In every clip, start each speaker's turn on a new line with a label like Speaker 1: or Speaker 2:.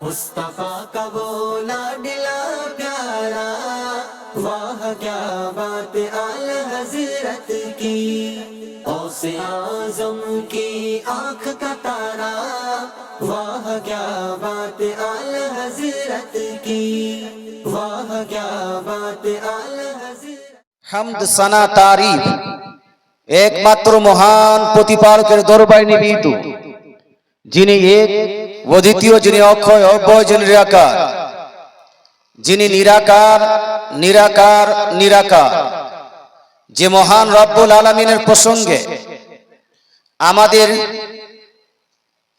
Speaker 1: مصطفیٰ کا وہ لاڈلا پیارا، واہ کیا بات آل حضرت کی۔ اوس اعظم کی آنکھ کا تارا، واہ کیا بات آل حضرت کی۔ واہ کیا بات آل حضرت
Speaker 2: حمد سنا تعریف، ایک ماتر মহান دور দরবারে নিবেদিত যিনি এক অদ্বিতীয় যিনি অক্ষয় অব্যয় যিনি নিরাকার। যিনি নিরাকার নিরাকার নিরাকার। যে মহান রব্বুল আলমিনের প্রসঙ্গে আমাদের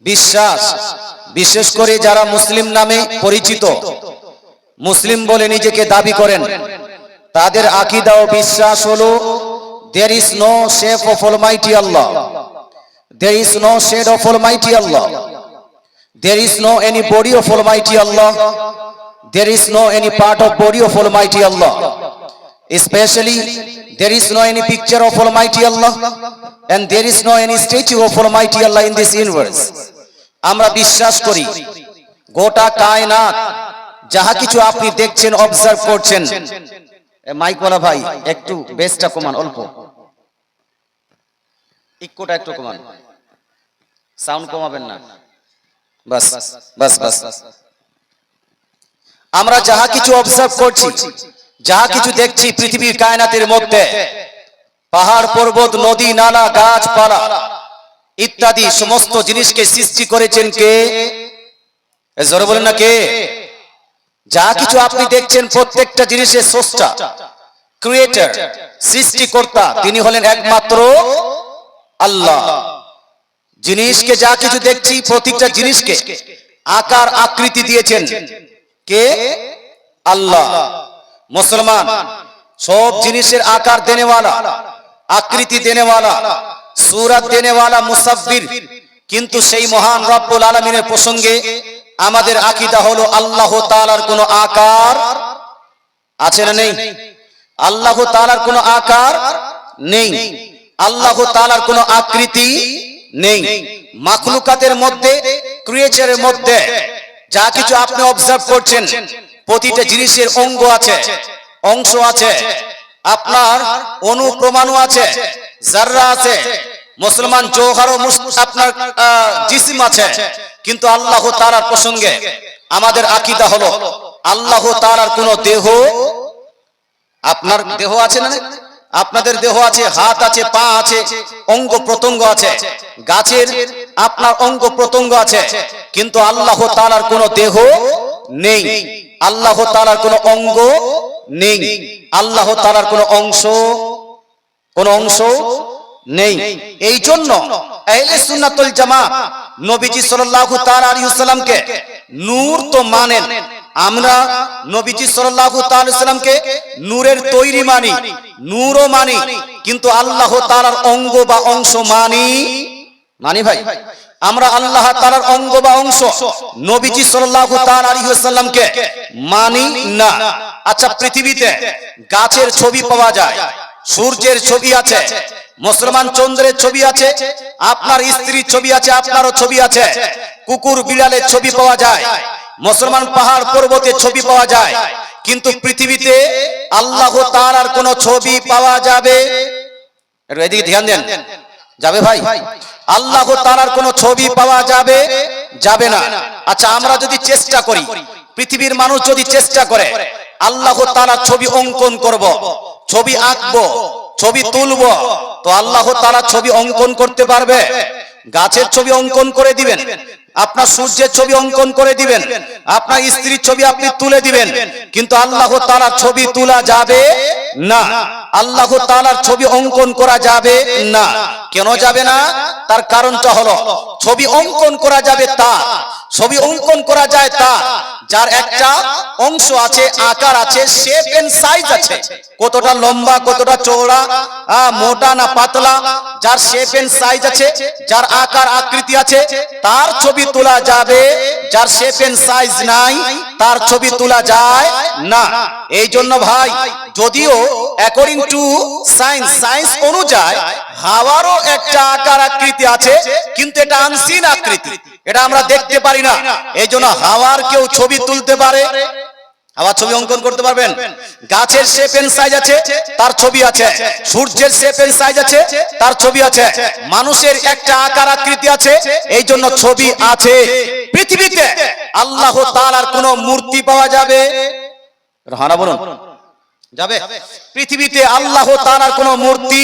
Speaker 2: বিশ্বাস, বিশেষ করে যারা মুসলিম নামে পরিচিত, মুসলিম বলে নিজেকে দাবি করেন, তাদের আকিদা ও বিশ্বাস হলো there is no shape of almighty Allah there is no shade of almighty Allah There is no any body of almighty Allah there is no any part of body of almighty Allah especially there is no any picture of almighty allah and there is no any statue of almighty allah in this universe আমরা বিশ্বাস করি গোটা কায়নাত যাহা কিছু আপনি দেখছেন observe করছেন মাইকওয়ালা ভাই একটু বেসটা কমান অল্প ইকোটা একটু কমান সাউন্ড কমাবেন না। বাস বাস বাস আমরা যাহা কিছু অবজার্ভ করছি যাহা কিছু দেখছি পৃথিবীর কায়নাতের মধ্যে পাহাড় পর্বত নদী নালা গাছপালা ইত্যাদি সমস্ত জিনিসকে সৃষ্টি করেছেন কে? জোরে বলেন না কে? যা কিছু আপনি দেখছেন প্রত্যেকটা জিনিসের স্রষ্টা ক্রিয়েটর সৃষ্টিকর্তা তিনি হলেন একমাত্র আল্লাহ। জিনিসকে যা কিছু দেখছি প্রত্যেকটা জিনিসকে আকার, আকৃতি দিয়েছেন। কে? আল্লাহ। মুসলমান, সব জিনিসের আকার দেনেওয়ালা, আকৃতি দেনেওয়ালা, সুরাত দেনেওয়ালা, মুসাব্বির। কিন্তু সেই মহান রব্বুল আলমিনের প্রসঙ্গে আমাদের আকিদা হলো আল্লাহ তালার কোনো আকার আছে না নেই? আল্লাহ তালার কোনো আকার নেই। আল্লাহ তালার কোনো আকৃতি নেই। মাখলুকাতের মধ্যে ক্রিয়েচারের মধ্যে, যা কিছু আপনি অবজার্ভ করছেন, প্রতিটা জিনিসের অঙ্গ আছে, অংশ আছে, আপনার অনুপ্রমাণও আছে জাররা আছে, মুসলমান জোহারও আপনার জিসিম আছে, কিন্তু আল্লাহ তালার প্রসঙ্গে আমাদের আকিদা হলো, আল্লাহ তালার কোনো দেহ, আপনার দেহ আছে না আপনাদের দেহ আছে, হাত আছে, পা আছে, অঙ্গ প্রত্যঙ্গ আছে। গাছের আপনার অঙ্গ প্রত্যঙ্গ আছে। কিন্তু আল্লাহ তালার কোনো দেহ নেই। আল্লাহ তালার কোনো অঙ্গ নেই। আল্লাহ তালার কোনো অংশ, কোন অংশ নেই। এই জন্য জামাত নবীজি সাল্লাল্লাহু তার ওয়াসাল্লামকে নূর তো মানেন। আমরা নবীজি সাল্লাল্লাহু তাআলা নূরের তৈরি মানি, নূরও মানি, কিন্তু আল্লাহ তাআলার অঙ্গ বা অংশ মানি। মানি ভাই, আমরা আল্লাহ তাআলার অঙ্গ বা অংশ নবীজি সাল্লাল্লাহু তাআলা আলাইহি ওয়াসাল্লামকে মানি না। আচ্ছা পৃথিবীতে গাছের ছবি পাওয়া যায়, সূর্যের ছবি আছে, মুসলমান চন্দ্রের ছবি আছে, আপনার স্ত্রীর ছবি আছে, আপনারও ছবি আছে, কুকুর বিড়ালের ছবি পাওয়া যায় মুসলমান পাহাড় পর্বতের ছবি পাওয়া যায়। কিন্তু পৃথিবীতে আল্লাহ তাআলার কোন ছবি পাওয়া যাবে? এদিকে ধ্যান দেন। যাবে ভাই? আল্লাহ তাআলার কোন ছবি পাওয়া যাবে? যাবে না। আচ্ছা আমরা যদি চেষ্টা করি, পৃথিবীর মানুষ যদি চেষ্টা করে, আল্লাহ তাআলার ছবি অঙ্কন করব, ছবি আঁকবো, ছবি তুলবো, তো আল্লাহ তাআলা ছবি অঙ্কন করতে পারবে? গাছের ছবি অঙ্কন করে দিবেন। আপনার সূর্যের ছবি অঙ্কন করে দিবেন, আপনার স্ত্রীর ছবি আপনি তুলে দিবেন, কিন্তু আল্লাহ তারা ছবি তোলা যাবে না। আল্লাহ তালার ছবি অঙ্কন করা যাবে না। কেন যাবে না? তার কারণটা হলো, ছবি অঙ্কন করা যাবে তা ছবি অঙ্কন করা যায় তা যার একটা অংশ আছে, আকার আছে শেপ এন্ড সাইজ আছে। কতটা লম্বা, কতটা চওড়া মোটা না পাতলা, যার শেপ এন্ড সাইজ আছে, যার আকার, আকৃতি আছে, তার ছবি তোলা যাবে। যার শেপ এন্ড সাইজ নাই, তার ছবি তোলা যায় না। এই জন্য ভাই যদিও অ্যাকর্ডিং টু সায়েন্স সায়েন্স অনুযায়ী হাওয়ারও একটা আকার আকৃতি আছে, কিন্তু এটা আনসিন আকৃতি। এটা আমরা দেখতে পারি না। এই জন্য হাওয়ার কেউ ছবি তুলতে পারে। আবার ছবি অঙ্কন করতে পারবেন? গাছের শেপ এন্ড সাইজ আছে, তার ছবি আছে। সূর্যের শেপ এন্ড সাইজ আছে, তার ছবি আছে। মানুষের একটা আকার আকৃতি আছে এই জন্য ছবি আছে। পৃথিবীতে আল্লাহ তাআলার কোনো মূর্তি পাওয়া যাবে? হানা বলুন। যাবে? পৃথিবীতে আল্লাহ তার কোনো মূর্তি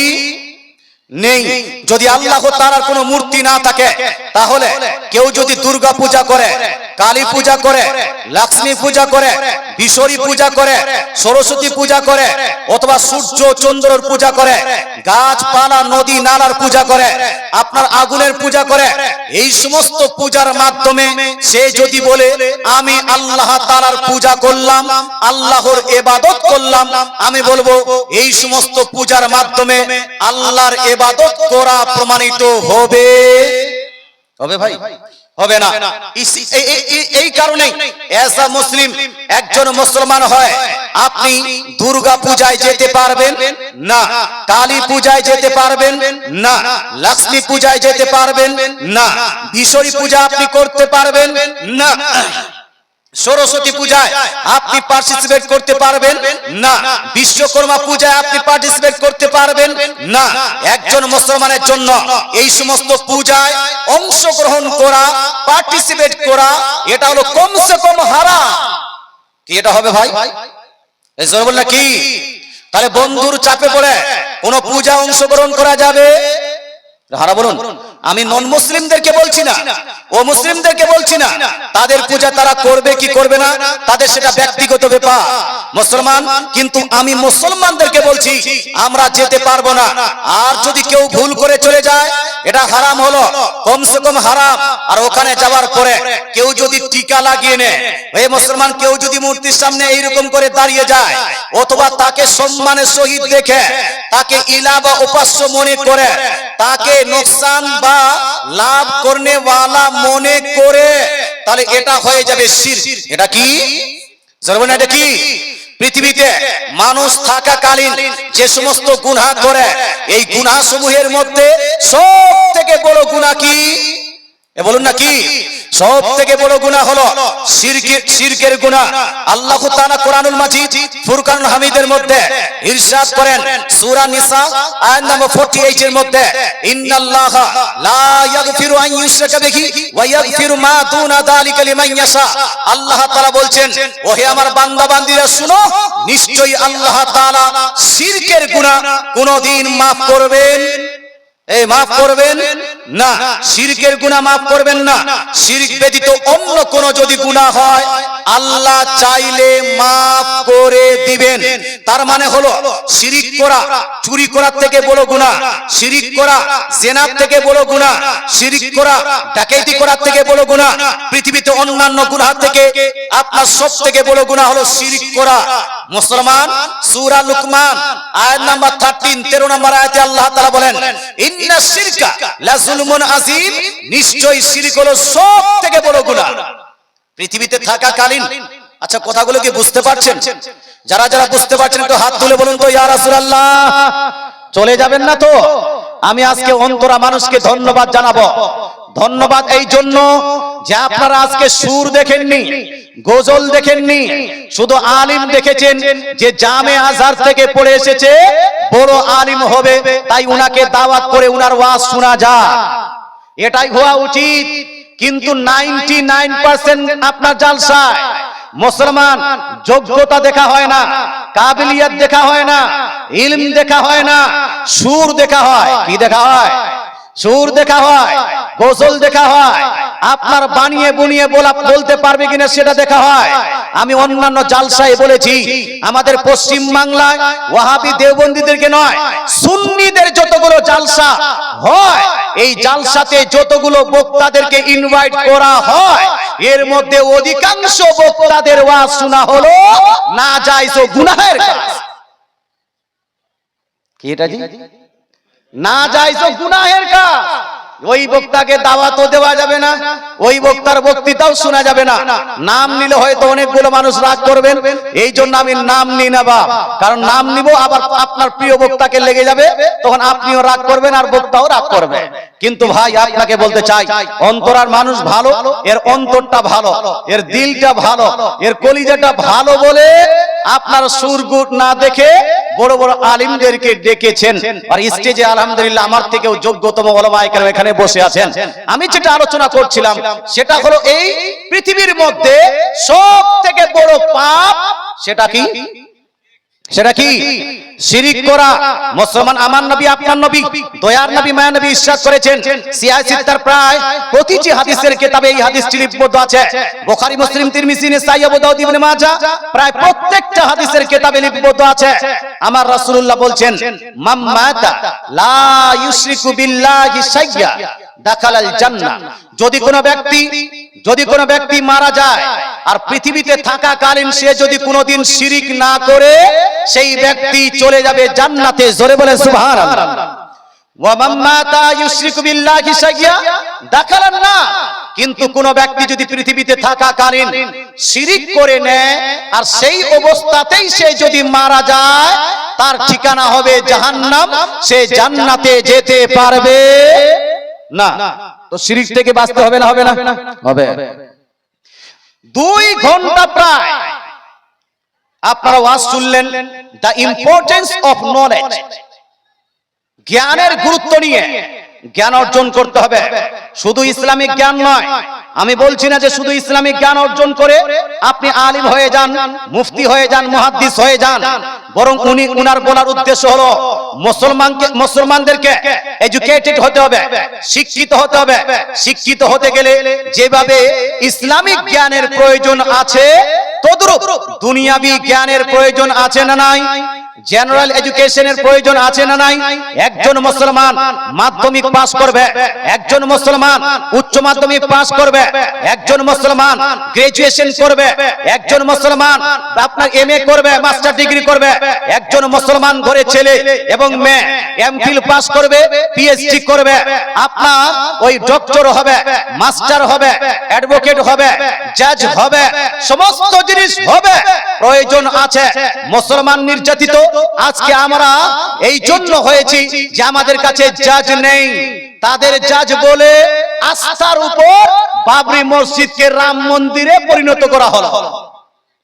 Speaker 2: নেই। যদি আল্লাহ তাআলার কোনো মূর্তি না থাকে তাহলে কেউ যদি দুর্গা পূজা করে কালী পূজা করে লক্ষ্মী পূজা করে বিশ্বরী পূজা করে সরস্বতী পূজা করে অথবা সূর্য চন্দ্রর পূজা করে গাছপালা নদী নালার পূজা করে আপনার আগুনের পূজা করে এই সমস্ত পূজার মাধ্যমে সে যদি বলে আমি আল্লাহ তাআলার পূজা করলাম আল্লাহর এবাদত করলাম আমি বলব এই সমস্ত পূজার মাধ্যমে আল্লাহর এবাদত করা প্রমাণিত হবে। হবে ভাই? হবে না। এই- কারণে এসা মুসলিম একজন মুসলমান হয়, আপনি দুর্গা পূজায় যেতে পারবেন না, কালী পূজায় যেতে পারবেন না, লক্ষ্মী পূজায় যেতে পারবেন না বিশ্বরী পূজা আপনি করতে পারবেন না। সরস্বতী পূজায় আপনি পার্টিসিপেট করতে পারবেন? না। বিশ্বকর্মা পূজায় আপনি পার্টিসিপেট করতে পারবেন? না। একজন মুসলমানের জন্য এই সমস্ত পূজায় অংশগ্রহণ করা পার্টিসিপেট করা, এটা হলো কমসে কম হারা। কি এটা হবে ভাই? এই জোর বললে কি? তাহলে বন্ধুর চাপে পড়ে কোন পূজা অংশগ্রহণ করা যাবে? হারা বলুন। আমি নন মুসলিমদেরকে বলছি না। ও মুসলিমদেরকে বলছি না। তাদের পূজা তারা করবে কি করবে না, তাদের সেটা ব্যক্তিগত ব্যাপার। মুসলমান, কিন্তু আমি মুসলমানদেরকে বলছি, আমরা যেতে পারব না। আর যদি কেউ ভুল করে চলে যায়, এটা হারাম হলো। কমসে কম হারাম। আর ওখানে যাওয়ার পরে কেউ যদি টিকা লাগিয়ে নেয় এই মুসলমান, কেউ যদি মূর্তির সামনে এইরকম করে দাঁড়িয়ে যায়, অথবা তাকে সম্মানের সহিত দেখে, তাকে ইলা বা উপাস্য মনে করে, তাকে নোকসান বা লাভ করনে ওয়ালা মনে করে, তাহলে এটা হয়ে যাবে শির। এটা কি? জরবনা এটা কি? পৃথিবীতে মানুষ থাকাকালীন যে সমস্ত গুনাহ করে, এই গুনাহ মধ্যে সব থেকে বড় গুনাহ কি? বলুন না কি? সব থেকে বড় গুনাহ হলো শিরকের গুনাহ। আল্লাহ তাআলা কোরআনুল মাজিদ হামিদের মধ্যে ইরশাদ করেন। সূরা নিসা, আয়াত নম্বর 48 এর মধ্যে, ইন্নাল্লাহা মা আল্লাহ বলছেন, ওহে আমার বান্দা বান্দীরা, শুনো, নিশ্চয়ই আল্লাহ তাআলা শিরকের গুনাহ কোনদিন maaf করবেন। এই মাফ করবেন? না শিরকের গুণা মাফ করবেন না। শিরক ব্যতীত অন্য কোন যদি গুণা হয় আল্লাহ চাইলে মাফ করে দিবেন। তার মানে হলো শিরিক করা, চুরি করার থেকে বড় গুনাহ। শিরিক করা, জেনার থেকে বড় গুনাহ। শিরিক করা ডাকাতি করার থেকে বড় গুনাহ। পৃথিবীতে অন্যান্য গুনাহ থেকে আপনার সব থেকে বড় গুনাহ হলো শিরিক করা। মুসলমান, সূরা লুকমান, আয়াত নাম্বার 13 13 নম্বর আয়াতে আল্লাহ তাআলা বলেন, ইন্না শিরকা লা যুলমুন আযীম। নিশ্চয়ই শিরক হলো সব থেকে বড় গুনাহ। পৃথিবীতে থাকাকালীন আচ্ছা কথাগুলো কি বুঝতে পারছেন? যারা যারা বুঝতে পারছেন, একটু হাত তুলে বলুন তো ইয়া রাসূলুল্লাহ। চলে যাবেন না তো? আমি আজকে অন্তরা মানুষকে ধন্যবাদ জানাব। ধন্যবাদ এই জন্য যে আপনারা আজকে সুর দেখেননি, গজল দেখেননি, শুধু আলিম দেখেছেন, যে জামে আজহার থেকে পড়ে এসেছে, বড় আলিম হবে, তাই উনাকে দাওয়াত করে উনার ওয়াজ শোনা যায় এটাই হওয়া উচিত, কিন্তু নাইনটি নাইন পার্সেন্ট আপনার জালসায়। মুসলমান, যোগ্যতা দেখা হয় না, কাবিলিয়াত দেখা হয় না, ইলম দেখা হয় না, সুর দেখা হয়, কি দেখা হয়? সুর দেখা হয় গোসল দেখা হয়, আপনার বানিয়ে বুনিয়ে বলা বলতে পারবে কিনা সেটা দেখা হয়। আমি অন্যান্য জালসায় বলেছি, আমাদের পশ্চিম বাংলায় ওয়াহাবি দেওবন্দীদেরকে নয়, সুন্নিদের যতগুলো জালসা হয়, এই জালসাতে যতগুলো বক্তাদেরকে ইনভাইট করা হয়, এর মধ্যে অধিকাংশ বক্তাদের ওয়াজ শোনা হলো না তো গুনাহের কাজ। কি এটা জি? না তো গুনাহের কাজ। ওই বক্তাকে দাওয়াতও দেওয়া যাবে না। ওই বক্তার বক্তৃতাও শোনা যাবে না। নাম নিলে হয়তো অনেকগুলো মানুষ রাগ করবেন। এই জন্য আমি নাম নিই না বা কারণ নাম নিব, আবার আপনার প্রিয় বক্তাকে লেগে যাবে। তখন আপনিও রাগ করবেন আর বক্তাও রাগ করবে কিন্তু ভাই, আপনাকে বলতে চাই, অন্তরার মানুষ ভালো, এর অন্তরটা ভালো, এর দিলটা ভালো, এর কলিজাটা ভালো বলে আপনার সুরগুট না দেখে বড় বড় আলিমদেরকে ডেকেছেন। আর স্টেজে আলহামদুলিল্লাহ আমার থেকেও যোগ্যতম ওলামায়ে কেরাম এখানে বসে আছেন। আমি যেটা আলোচনা করছিলাম সেটা হলো এই পৃথিবীর মধ্যে সব থেকে বড় পাপ সেটা কি? সেটা কি? শিরিক করা। মুসলমান আমার নবী, আপনার নবী, দয়ার নবী, মায়া নবী ইরশাদ করেছেন। সিয়াহ সিত্তার প্রায় প্রতিটি হাদিসের কিতাবে এই হাদিসটি লিপিবদ্ধ আছে। বুখারী, মুসলিম, তিরমিজি, নিসাই, আবু দাউদ ইবনে মাজাহ প্রায় প্রত্যেকটা হাদিসের কিতাবে লিপিবদ্ধ আছে। আমার রাসূলুল্লাহ বলছেন মান মাতা লা ইউশরিকু বিল্লাহি শাইয়্যা দাখালাল জান্নাহ। যদি কোনো ব্যক্তি যদি কোনো ব্যক্তি মারা যায় আর পৃথিবীতে থাকাকালীন সে যদি কোনোদিন শিরিক না করে সেই ব্যক্তি চলে যাবে জান্নাতে। জোরে বলে সুবহানাল্লাহ। ওয়া মান মাতা ইউশরিকু বিল্লাহি শাইয়্যা দাখালান না। কিন্তু কোন ব্যক্তি যদি পৃথিবীতে থাকাকালীন শিরিক করে নেয় আর সেই অবস্থাতেই সে যদি মারা যায় তার ঠিকানা হবে জাহান্নাম। সে জান্নাতে যেতে পারবে। না তো শিরিক থেকে বাঁচতে হবে না হবে না? হবে দুই ঘণ্টা প্রায়। আপনারা ওয়াজ শুনলেন দ্য ইম্পর্টেন্স অফ নলেজ জ্ঞানের গুরুত্ব নিয়ে জ্ঞান অর্জন করতে হবে। শুধু ইসলামিক জ্ঞান নয় আমি বলছি না যে শুধু ইসলামিক জ্ঞান অর্জন করে আপনি আলিম হয়ে যান, মুফতি হয়ে যান, মুহাদ্দিস হয়ে যান। বরং উনি, উনার বলার উদ্দেশ্য হলো মুসলমানকে, মুসলমানদেরকে এডুকেটেড হতে হবে, শিক্ষিত হতে হবে। শিক্ষিত হতে গেলে যেভাবে ইসলামিক জ্ঞানের প্রয়োজন আছে, তদ্রুপ দুনিয়াবি জ্ঞানের প্রয়োজন আছে না নাই? জেনারেল এডুকেশনের প্রয়োজন আছে না নাই? একজন মুসলমান মাধ্যমিক পাস করবে। একজন মুসলমান উচ্চ মাধ্যমিক পাস করবে। একজন মুসলমান গ্রাজুয়েশন করবে। একজন মুসলমান আপনার এমএ করবে মাস্টার ডিগ্রি করবে। একজন মুসলমান ঘরে ছেলে এবং মেয়ে এমফিল পাস করবে পিএইচডি করবে। আপনার ওই ডক্টর হবে মাস্টার হবে অ্যাডভোকেট হবে জাজ হবে সমস্ত জিনিস হবে প্রয়োজন আছে। মুসলমান নির্যাতিত আজকে আমরা এই জন্য হয়েছি যে আমাদের কাছে জাজ নেই, তাদের জাজ বলে আস্থার উপর বাবরি মসজিদকে রাম মন্দিরে পরিণত করা হলো।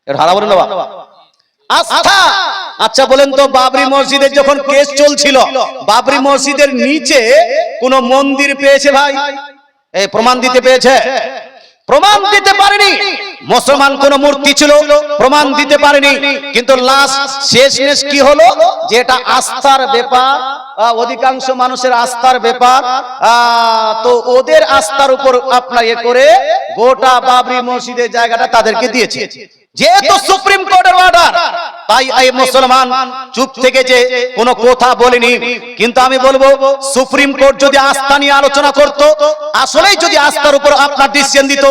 Speaker 2: হারা বাবা? আস্থা! আচ্ছা বলেন তো, বাবরি মসজিদের যখন কেস চলছিল, বাবরি মসজিদের নিচে কোন মন্দির পেয়েছে ভাই? এই প্রমাণ দিতে পেয়েছে প্রমাণ দিতে পারেনি। মুসলমান কোন মূর্তি ছিল, প্রমাণ দিতে পারেনি। কিন্তু লাস্ট শেষমেশ কি হলো? যে এটা আস্থার ব্যাপার অধিকাংশ মানুষের আস্থার ব্যাপার তো ওদের আস্থার উপর আপনার এ করে গোটা বাবরি মসজিদের জায়গাটা তাদেরকে দিয়েছে। যেহেতু সুপ্রিম কোর্টের অর্ডার তাই এই মুসলমান চুপ থেকে যে কোনো কথা বলেনি। কিন্তু আমি বলব সুপ্রিম কোর্ট যদি আস্থা নিয়ে আলোচনা করত আসলেই যদি আস্থার উপর আপনার ডিসিশন দিত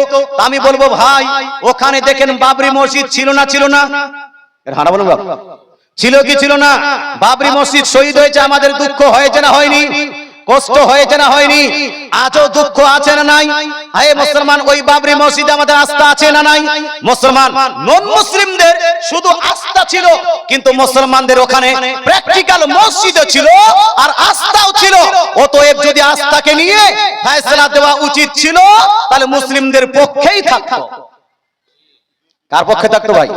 Speaker 2: আমি বলব ভাই ওখানে দেখেন বাবরি মসজিদ ছিল না ছিল না? এর হানা বলুন ছিল কি ছিল না? বাবরি মসজিদ শহীদ হয়েছে আমাদের দুঃখ হয়েছে না হয়নি। কষ্ট হয়েছে না হয়নি? আজও দুঃখ আছে না নাই? হে মুসলমান, ওই বাবরি মসজিদে আমাদের আস্থা আছে না নাই? মুসলমান নন মুসলিমদের শুধু আস্থা ছিল, কিন্তু মুসলমানদের ওখানে প্র্যাকটিক্যাল মসজিদও ছিল আর আস্থাও ছিল। অতএব যদি আস্থাকে নিয়ে ফয়সালা দেওয়া উচিত ছিল, তাহলে মুসলিমদের পক্ষেই থাকতো। কার পক্ষে থাকতো ভাই?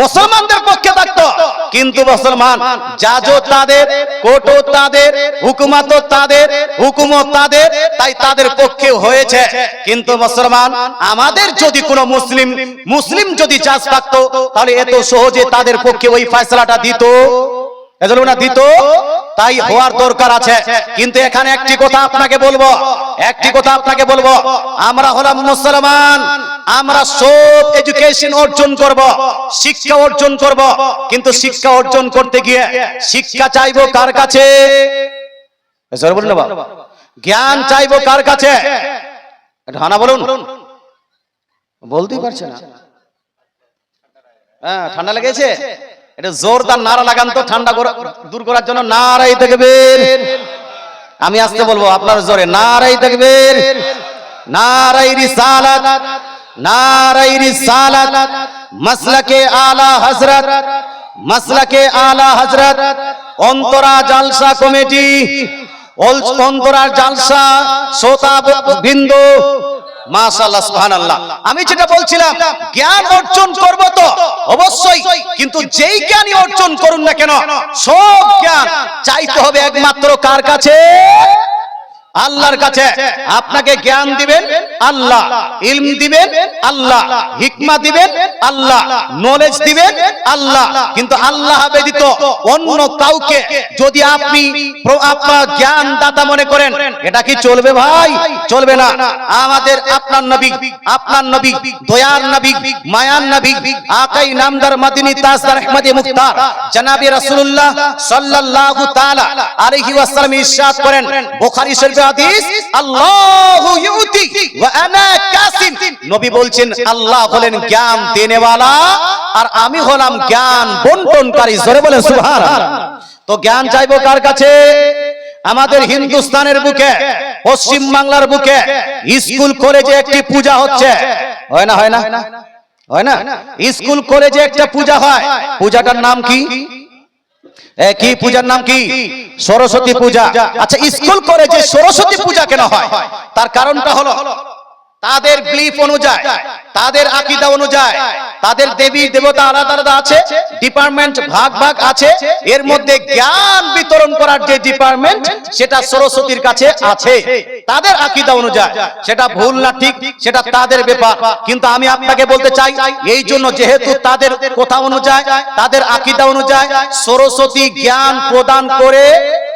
Speaker 2: মুসলমানদের পক্ষে থাকতো। কিন্তু মুসলমান জাজও তাদের কোর্টও তাদের, হুকুমাতও তাদের হুকুমত তাদের, তাই তাদের পক্ষে হয়েছে। কিন্তু মুসলমান, আমাদের যদি কোনো মুসলিম মুসলিম যদি চাষ থাকতো, তাহলে এত সহজে তাদের পক্ষে ওই ফয়সালাটা দিত। এজন্য দিত, তাই হওয়ার দরকার আছে। কিন্তু এখানে একটি কথা আপনাকে বলব, একটি কথা আপনাকে বলব। আমরা হলাম মুসলমান, আমরা সব এডুকেশন অর্জন করব, শিক্ষা অর্জন করব। কিন্তু শিক্ষা অর্জন করতে গিয়ে শিক্ষা চাইব কার কাছে। জ্ঞান চাইব কার কাছে? হানা বলুন। বলতেই পারছে না। হ্যাঁ ঠান্ডা লেগেছে? এটা জোরদার নারা লাগান তো ঠান্ডা দূর করার জন্য নারাই দেখবেন। আমি আসতে বলব, আপনার জোরে নারাই দেখবেন। নারাই রিসালাত নারাই রিসালাত। মাসলাকে আলা হযরত, মাসলাকে আলা হযরত। অন্তরা জালসা কমিটি অন্তরা জালসা শ্রোতা বিন্দু মাশাআল্লাহ, সুবহানাল্লাহ। আমি যেটা বলছিলাম, জ্ঞান অর্জন করব তো, অবশ্যই। কিন্তু যেই জ্ঞানই অর্জন করুন না কেন, সব জ্ঞান চাইতে হবে একমাত্র কার কাছে? আল্লাহর কাছে আপনাকে জ্ঞান দিবেন আল্লাহ ইলম দিবেন আল্লাহ হিকমা দিবেন আল্লাহ নলেজ দিবেন আল্লাহ কিন্তু আল্লাহ ব্যতীত অন্য কাউকে যদি আপনি আপনার জ্ঞান দাতা মনে করেন এটা কি চলবে ভাই? চলবে না। আমাদের আপনার নবী আপনার নবী দয়ার নবী মায়ার নবী আকাই নামদার মাদিনী তাজদার আহমদে মুখতার জনাবি রাসূলুল্লাহ সাল্লাল্লাহু তাআলা আলাইহি ওয়াসাল্লাম ইরশাদ করেন বুখারী শরীফে হাদিস, আল্লাহু ইউতি ওয়া আনা কাসিম। নবী বলছেন, আল্লাহ হলেন জ্ঞান দেনেওয়ালা আর আমি হলাম জ্ঞান জোরে বলেন, সুবহানাল্লাহ। তো জ্ঞান চাইব কার কাছে? আমাদের হিন্দুস্তানের বুকে, পশ্চিম বাংলার বুকে, স্কুল কলেজে একটি পূজা হচ্ছে। হয় না হয় না? হয় না? স্কুল কলেজে একটা পূজা হয়। পূজাটার নাম কি? কি পূজার নাম কি? সরস্বতী পূজা। আচ্ছা স্কুল কলেজে সরস্বতী পূজা কেন হয়? তার কারণটা হলো তাদের বিলিফ অনুযায়ী, তাদের আকিদা অনুযায়ী, তাদের দেবী দেবতা আলাদা আলাদা আছে ডিপার্টমেন্ট ভাগ ভাগ আছে, এর মধ্যে জ্ঞান বিতরণ করার যে ডিপার্টমেন্ট সেটা সরস্বতীর কাছে আছে। তাদের আকিদা অনুযায়ী, সেটা ভুল না ঠিক, সেটা তাদের ব্যাপার। কিন্তু আমি আপনাকে বলতে চাই, এই জন্য যেহেতু তাদের কথা অনুযায়ী, তাদের আকিদা অনুযায়ী সরস্বতী জ্ঞান প্রদান করে,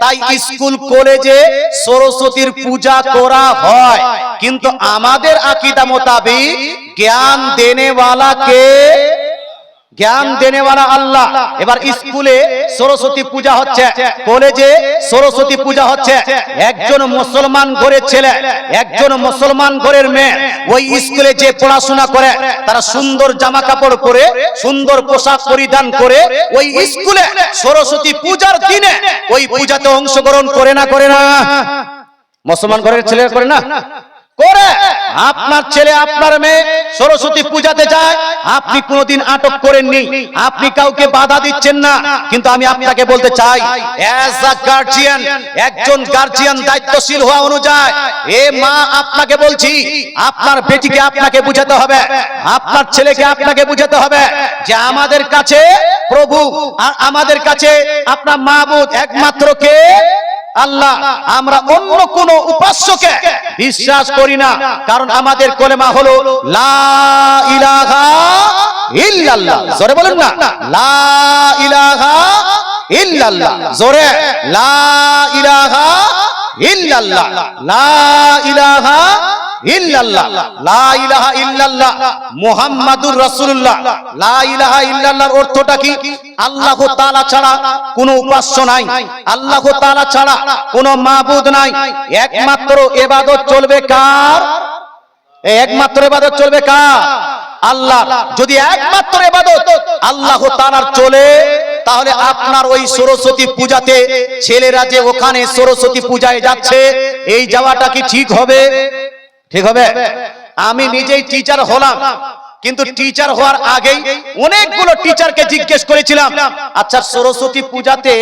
Speaker 2: তাই স্কুল কলেজে সরস্বতীর পূজা করা হয়। কিন্তু আমাদের আকিদা মোতাবিক জ্ঞান দেনেওয়ালা কে? জ্ঞান দেনেওয়ালা আল্লাহ। এবার স্কুলে সরস্বতী পূজা হচ্ছে, কলেজে সরস্বতী পূজা হচ্ছে। একজন মুসলমান ঘরের ছেলে, একজন মুসলমান ঘরের মেয়ে, ওই স্কুলে যে পড়াশোনা করে, তারা সুন্দর জামা কাপড় পরে, সুন্দর পোশাক পরিধান করে, ওই স্কুলে সরস্বতী পূজার দিনে ওই পূজাতে অংশগ্রহণ করে না করে না। মুসলমান ঘরের ছেলে করে না? করে আপনার ছেলে, আপনার মেয়ে সরস্বতী পূজাতে যায়, আপনি কোনোদিন আটক করেননি, আপনি কাউকে বাধা দিচ্ছেন না, কিন্তু আমি আপনাকে বলতে চাই গার্জিয়ান একজন গার্জিয়ান দায়িত্বশীল হওয়া অনুযায়ী, এ মা আপনাকে বলছি, আপনার বেটিকে আপনাকে বুঝাতে হবে, আপনার ছেলেকে আপনাকে বুঝাতে হবে যে আমাদের কাছে প্রভু, আর আমাদের কাছে আপনার মাহবুদ একমাত্র কে? আল্লাহ, আমরা অন্য কোন উপাস্যকে বিশ্বাস করি না। কারণ আমাদের কলেমা হলো, লা ইলাহা ইল্লাল্লাহ। জোরে বলেন না, লা ইলাহা ইল্লাল্লাহ। জোরে, লা ইলাহা ইল্লাল্লাহ। লা ইলাহা ইল্লাল্লাহ, লা ইলাহা ইল্লাল্লাহ, মুহাম্মাদুর রাসূলুল্লাহ। লা ইলাহা ইল্লাল্লাহর অর্থটা কি? আল্লাহ তাআলা ছাড়া কোনো উপাস্য নাই। আল্লাহ তাআলা ছাড়া কোনো মাবুদ নাই। একমাত্র ইবাদত চলবে কার? একমাত্র ইবাদত চলবে কার? আল্লাহ, যদি একমাত্র ইবাদত আল্লাহ তাআলার চলে, তাহলে আপনার ওই সরস্বতী পূজাতে ছেলেরা যে ওখানে সরস্বতী পূজায় যাচ্ছে, এই যাওয়াটা কি ঠিক হবে? ঠিক হবে? আমি নিজেই টিচার হলাম, কিন্তু টিচার হওয়ার আগেই অনেকগুলো টিচারকে জিজ্ঞেস করেছিলাম আচ্ছা সরস্বতী পূজাতে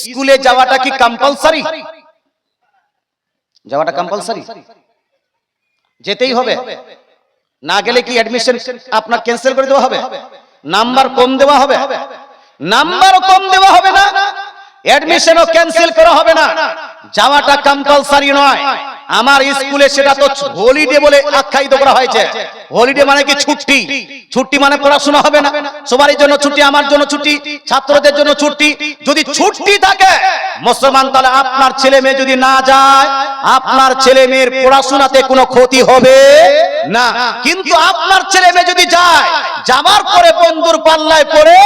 Speaker 2: স্কুলে যাওয়াটা কি কম্পালসারি যাওয়াটা কম্পালসারি যেতেই হবে। না গেলে কি অ্যাডমিশন আপনার ক্যান্সেল করে দেওয়া হবে? নাম্বার কম দেওয়া হবে? নাম্বার কম দেওয়া হবে না? অ্যাডমিশনও ক্যান্সেল করা হবে না? যাওয়াটা কম্পালসারি নয়। আমার স্কুলে সেটা তো হলিডে বলে আখ্যায়িত করা হয়েছে। হলিডে মানে কি ছুটি? ছুটি মানে পড়াশোনা হবে না। সবারই জন্য ছুটি, আমার জন্য ছুটি, ছাত্রদের জন্য ছুটি। যদি ছুটি থাকে, মুসলমান, তাহলে আপনার ছেলে মেয়ে যদি না যায়, আপনার ছেলে মেয়ের পড়াশোনাতে কোনো ক্ষতি হবে না। কিন্তু আপনার ছেলে মেয়ে যদি যায় জামার পরে বন্ধুর পাল্লায় পড়ে,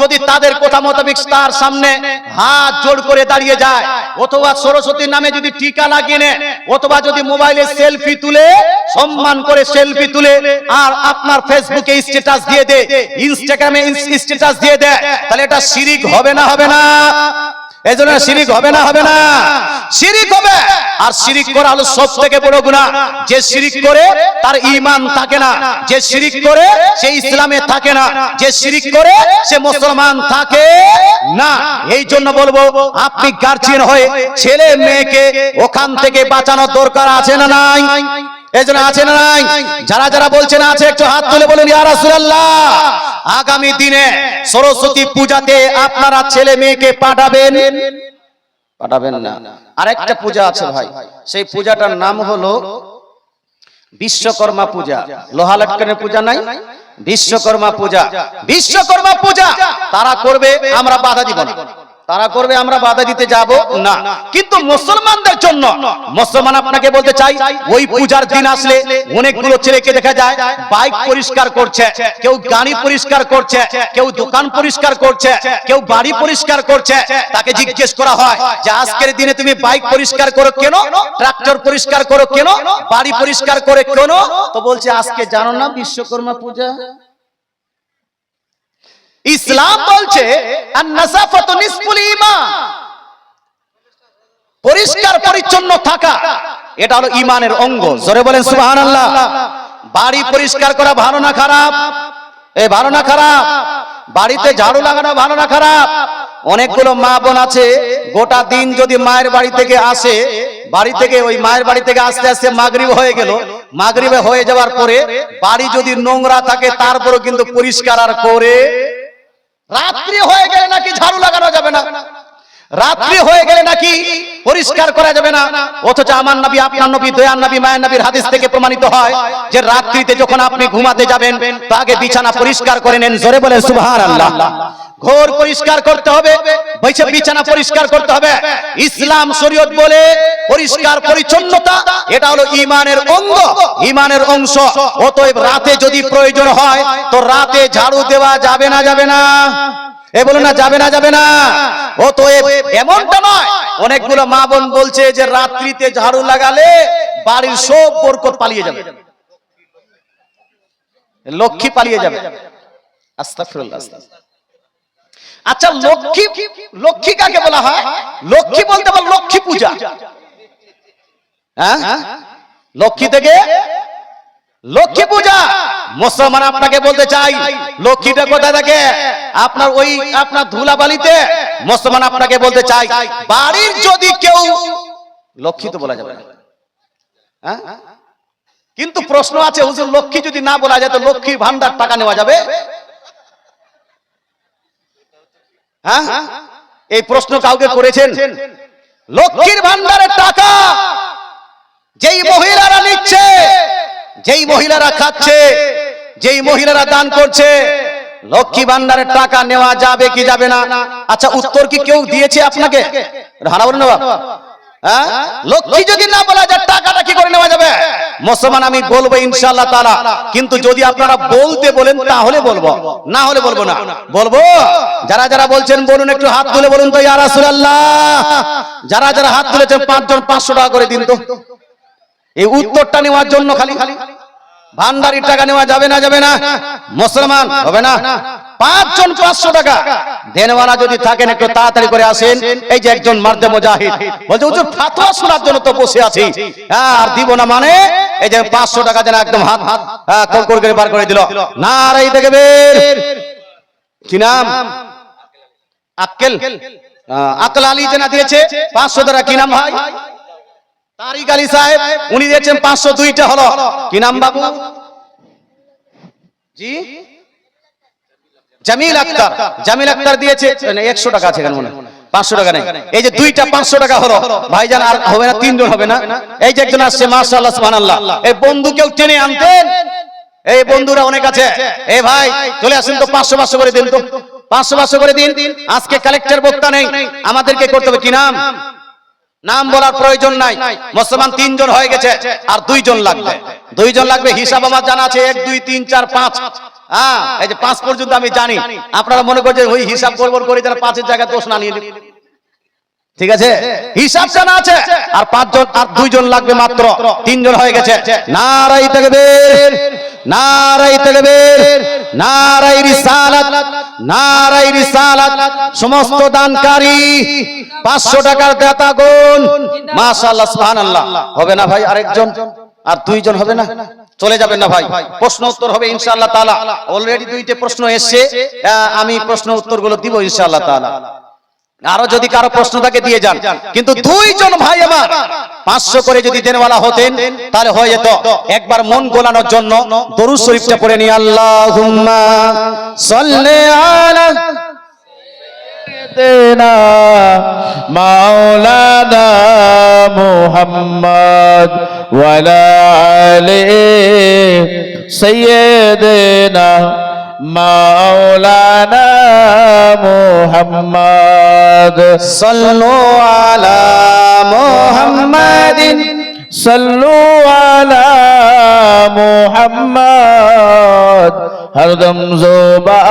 Speaker 2: যদি তাদের কথা মোতাবেক তার সামনে হাত জোর করে দাঁড়িয়ে যায়, অথবা সরস্বতীর নামে যদি টিকা লাগিয়ে নেয়, অথবা যদি মোবাইলে সেলফি তুলে, সম্মান করে সেলফি তুলে, আর আপনার ফেসবুকে স্ট্যাটাস দিয়ে দেয় ইনস্টাগ্রামে স্ট্যাটাস দিয়ে দেয়, তাহলে এটা শিরিক হবে না হবে না? এই জন্য শিরিক হবে না হবে না। শিরিক হবে। আর শিরিক করা হলো সব থেকে বড় গুনাহ। যে শিরিক করে তার ঈমান থাকে না। যে শিরিক করে সে ইসলামে থাকে না। যে শিরিক করে সে মুসলমান থাকে না। এই জন্য বলব আপনি গার্জিয়ান হয়ে ছেলে মেয়েকে ওখান থেকে বাঁচানোর দরকার আছে না নাই। এই আছে না নাই? যারা যারা বলছেন আছে, একটু হাত তুলে বলুন, ইয়া রাসূলুল্লাহ, আগামী দিনে সরস্বতী পূজাতে আপনারা ছেলে মেয়েকে পাঠাবেন? পাঠাবেন না। আরেকটা পূজা আছে ভাই, সেই পূজাটার নাম হলো বিশ্বকর্মা পূজা। লোহা লটকানের পূজা নাই? বিশ্বকর্মা পূজা। বিশ্বকর্মা পূজা, তারা করবে, আমরা বাধা দিব না। তারা করবে, আমরা বাধা দিতে যাব? না। কিন্তু মুসলমানদের জন্য, মুসলমান আপনাকে বলতে চাই, ওই পূজার দিন আসলে অনেকগুলো ছেলেকে দেখা যায়, বাইক পরিষ্কার করছে, কেউ গাড়ি পরিষ্কার করছে, কেউ দোকান পরিষ্কার করছে, কেউ বাড়ি পরিষ্কার করছে। তাকে জিজ্ঞেস করা হয় যে, আজকের দিনে তুমি বাইক পরিষ্কার করো কেন? ট্রাক্টর পরিষ্কার করো কেন? বাড়ি পরিষ্কার করে কেন? তো বলছে, আজকে জানো না বিশ্বকর্মা পূজা? ইসলাম বলছে পরিষ্কার পরিচ্ছন্ন থাকা এটা হলো ইমানের অঙ্গ। জোরে বলেন সুবহানাল্লাহ। বাড়ি পরিষ্কার করা ভালো না খারাপ? এ ভালো না খারাপ? বাড়িতে ঝাড়ু লাগানো ভালো না খারাপ? অনেকগুলো মা বোন আছে গোটা দিন যদি মায়ের বাড়ি থেকে আসে বাড়ি থেকে ওই মায়ের বাড়ি থেকে আস্তে আস্তে মাগরিব হয়ে গেল মাগরিবে হয়ে যাওয়ার পরে বাড়ি যদি নোংরা থাকে তারপরও কিন্তু পরিষ্কার আর করে রাত্রি হয়ে গেলে নাকি ঝাড়ু লাগানো যাবে না? রাত্রি হয়ে গেলে নাকি পরিষ্কার করা যাবে না। অথচ আমার নবী, আপনার নবী, দয়ার নবী, মায়ের নবীর হাদিস থেকে প্রমাণিত হয় যে রাত্রিতে যখন আপনি ঘুমাতে যাবেন, তো আগে বিছানা পরিষ্কার করে নেন, জোরে বলেন, সুবহানাল্লাহ। ঘর পরিষ্কার করতে হবে বৈছে বিছানা পরিষ্কার করতে হবে। ইসলাম শরীয়ত বলে পরিষ্কার পরিচ্ছন্নতা, এটা হলো ইমানের অঙ্গ, ইমানের অংশ। অতএব রাতে যদি প্রয়োজন হয়, তো রাতে ঝাড়ু দেওয়া যাবে না যাবে না। এ বলুন না, যাবে না যাবে না। ও তো এমনটা নয়। অনেকগুলো মা বোন বলছে যে রাত্রিতে ঝাড়ু লাগালে বাড়ির সব বরকত পালিয়ে যাবে। লক্ষ্মী পালিয়ে যাবে। আস্তাগফিরুল্লাহ। আচ্ছা লক্ষ্মী লক্ষ্মী কাকে বলা হয়? লক্ষ্মী বলতে বল লক্ষ্মী পূজা। হ্যাঁ? লক্ষ্মী থেকে লক্ষ্মী পূজা। মুসলমান আপনাকে বলতে চাই লক্ষ্মীটা কোথায় থাকে? আপনার ওই আপনার ধুলাবালিতে। মুসলমান আপনাকে বলতে চাই বাড়ির যদি কেউ লক্ষ্মী তো বলা যাবে না। হ্যাঁ? কিন্তু প্রশ্ন আছে হুজুর লক্ষ্মী যদি না বলা যায় তো লক্ষ্মীর ভান্ডার টাকা নেওয়া যাবে? হ্যাঁ? এই প্রশ্ন কাউকে করেছেন? লক্ষ্মীর ভান্ডারের টাকা যেই মহিলারা নিচ্ছে যেই মহিলারা খাচ্ছে, যেই মহিলারা দান করছে, লক্ষ্মী ভান্ডারের টাকা নেওয়া যাবে কি যাবে না? আচ্ছা উত্তর কি কেউ দিয়েছে আপনাকে? হারা বলুন না বাবা। হ্যাঁ? লক্ষ্মী যদি না বলা যায় টাকাটা কি করে নেওয়া যাবে? মুসলমান, আমি বলব ইনশাআল্লাহ তাআলা। কিন্তু যদি আপনারা বলতে বলেন, তাহলে বলব। না হলে বলব না। বলব? যারা যারা বলছেন, বলুন, একটু হাত তুলে বলুন তো, ইয়া রাসূলুল্লাহ। যারা যারা হাত তুলেছেন, পাঁচজন পাঁচশো টাকা করে দিন তো। এই উত্তরটা নেওয়ার জন্য খালি খালি ভান্ডারির টাকা নেওয়া যাবে না যাবে না। মুসলমান হবে না। পাঁচজন পাঁচশো টাকা। দেনওয়ালা যদি থাকেন একটু তাড়াতাড়ি করে আসেন। এই যে একজন মার্দে মুজাহিদ বলছে হুজুর ফাতোয়া শোনার জন্য তো বসে আছি। আর দিব না মানে? এই যে পাঁচশো টাকা যেন একদম হাত হাত হ্যাঁ, কল করে বার করে দিল। না আর এই থেকে বের। কি নাম? আক্কেল। আকল আলী যেনা দিয়েছে। পাঁচশো টাকা। কি নাম ভাই? তারিক আলী সাহেব, উনি দিয়েছেন পাঁচশো দুইটা হলো। কি নাম বাবু? জি? জামিল আক্তার। জামিল আক্তার দিয়েছে একশো টাকা আছে কেন মনে পাঁচশো টাকা নেই। এই যে দুইটা পাঁচশো টাকা হলো, ভাইজান আর হবে না, তিনজন হবে না। এই যে একজন আসছে, মাশাআল্লাহ, সুবহানাল্লাহ। এই বন্ধু কেউ টেনে আনতেন? এই বন্ধুরা অনেক আছে। এই ভাই, চলে আসেন তো পাঁচশো পাঁচশো করে দিন তো। পাঁচশো পাঁচশো করে দিন। আজকে কালেক্টর বক্তা নেই। আমাদেরকে করতে হবে। কি নাম? নাম বলার প্রয়োজন নাই। মুসলমান তিনজন হয়ে গেছে আর দুইজন লাগবে। দুইজন লাগবে, হিসাব আমার জানা আছে, এক, দুই, তিন, চার, পাঁচ। হ্যাঁ এই যে পাঁচ পর্যন্ত আমি জানি। আপনারা মনে করছেন ওই হিসাব করব করে যারা পাঁচের জায়গায় দোষ না নিয়ে। ঠিক আছে? হিসাব জানা আছে। আর পাঁচজন আর দুইজন লাগবে মাত্র। তিনজন হয়ে গেছে। নারাই তাকবীর। নারাই তাকবীর। নারাই রিসালাত। নারাই রিসালাত। সমস্ত দানকারী। 500 টাকার দাতা গুণ। মাশাআল্লাহ সুবহানাল্লাহ। হবে না ভাই আরেকজন? আর দুইজন হবে না? চলে যাবেন না ভাই। প্রশ্ন উত্তর হবে ইনশাআল্লাহ তাআলা। অলরেডি দুইটা প্রশ্ন এসেছে। আমি প্রশ্ন উত্তরগুলো দিব ইনশাআল্লাহ তাআলা। আরো যদি কারো প্রশ্ন থাকে দিয়ে যান কিন্তু দুইজন ভাই আমার পাঁচশো করে যদি দেনওয়ালা হতেন তাহলে হয়ে যেত একবার মন গোলানোর জন্য দরুদ শরীফটা পড়ে নি আল্লাহ সাল্লি আলা
Speaker 3: سيدنا مولانا محمد وعلى آله سيدنا مولانا محمد.
Speaker 2: صلوا على محمد.
Speaker 3: صلوا على محمد. هردم زوبا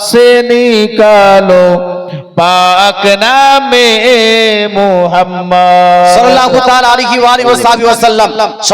Speaker 3: سنيكالو پاک نام
Speaker 2: محمد. صلی اللہ علیہ وآلہ وسلم.